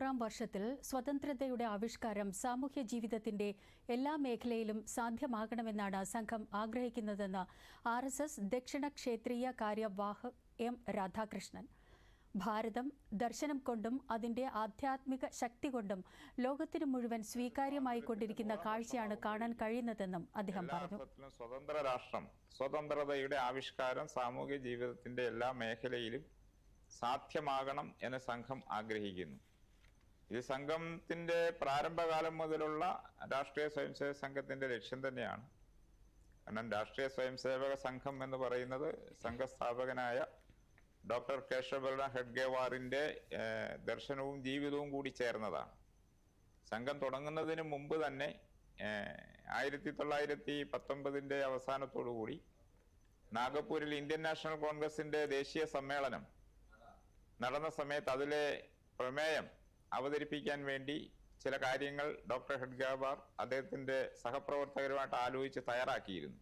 നൂറാം വർഷത്തിൽ സ്വതന്ത്രതയുടെ ആവിഷ്കാരം സാമൂഹ്യ ജീവിതത്തിന്റെ എല്ലാ മേഖലയിലും സാധ്യമാകണമെന്നാണ് സംഘം ആഗ്രഹിക്കുന്നതെന്ന് ആർ എസ് എസ് ദക്ഷിണ ക്ഷേത്രീയ കാര്യവാഹ് എം രാധാകൃഷ്ണൻ. ഭാരതം ദർശനം കൊണ്ടും അതിന്റെ ആധ്യാത്മിക ശക്തി കൊണ്ടും ലോകത്തിനു മുഴുവൻ സ്വീകാര്യമായി കൊണ്ടിരിക്കുന്ന കാഴ്ചയാണ് കാണാൻ കഴിയുന്നതെന്നും അദ്ദേഹം പറഞ്ഞു. സ്വതന്ത്ര രാഷ്ട്രം സ്വതന്ത്രതയുടെ ആവിഷ്കാരം സാമൂഹ്യ ജീവിതത്തിന്റെ എല്ലാ മേഖലയിലും സാധ്യമാകണം എന്ന് സംഘം ആഗ്രഹിക്കുന്നു. ഇത് സംഘത്തിന്റെ പ്രാരംഭകാലം മുതലുള്ള രാഷ്ട്രീയ സ്വയംസേവക സംഘത്തിന്റെ ലക്ഷ്യം തന്നെയാണ്. കാരണം രാഷ്ട്രീയ സ്വയംസേവക സംഘം എന്ന് പറയുന്നത് സംഘസ്ഥാപകനായ ഡോക്ടർ കേശവരണ ഹെഡ്ഗേവാറിന്റെ ദർശനവും ജീവിതവും കൂടി ചേർന്നതാണ്. സംഘം തുടങ്ങുന്നതിന് മുമ്പ് തന്നെ ആയിരത്തി തൊള്ളായിരത്തി പത്തൊമ്പതിന്റെ അവസാനത്തോടു കൂടി നാഗപ്പൂരിൽ ഇന്ത്യൻ നാഷണൽ കോൺഗ്രസിന്റെ ദേശീയ സമ്മേളനം നടന്ന സമയത്ത് അതിലെ പ്രമേയം അവതരിപ്പിക്കാൻ വേണ്ടി ചില കാര്യങ്ങൾ ഡോക്ടർ ഹെഡ്ഗാബാർ അദ്ദേഹത്തിന്റെ സഹപ്രവർത്തകരുമായിട്ട് ആലോചിച്ച് തയ്യാറാക്കിയിരുന്നു.